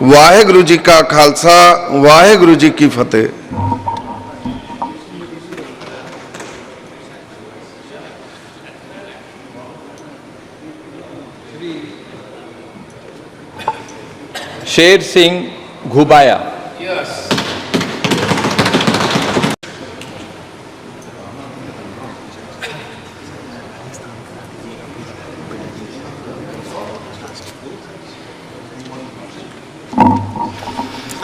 ਵਾਹਿਗੁਰੂ ਜੀ ਕਾ ਖਾਲਸਾ ਵਾਹਿਗੁਰੂ ਜੀ ਕੀ ਫਤਿਹ। ਸ਼ੇਰ ਸਿੰਘ ਘੁਬਾਇਆ।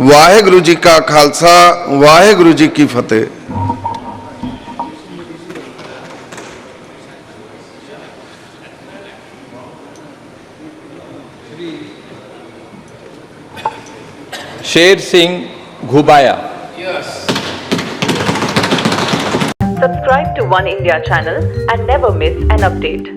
ਵਾਹਿਗੁਰੂ ਜੀ ਕਾ ਖਾਲਸਾ ਵਾਹਿਗੁਰੂ ਜੀ ਕੀ ਫਤਿਹ शेर Singh Ghubaya Subscribe to One India channel and never miss an update.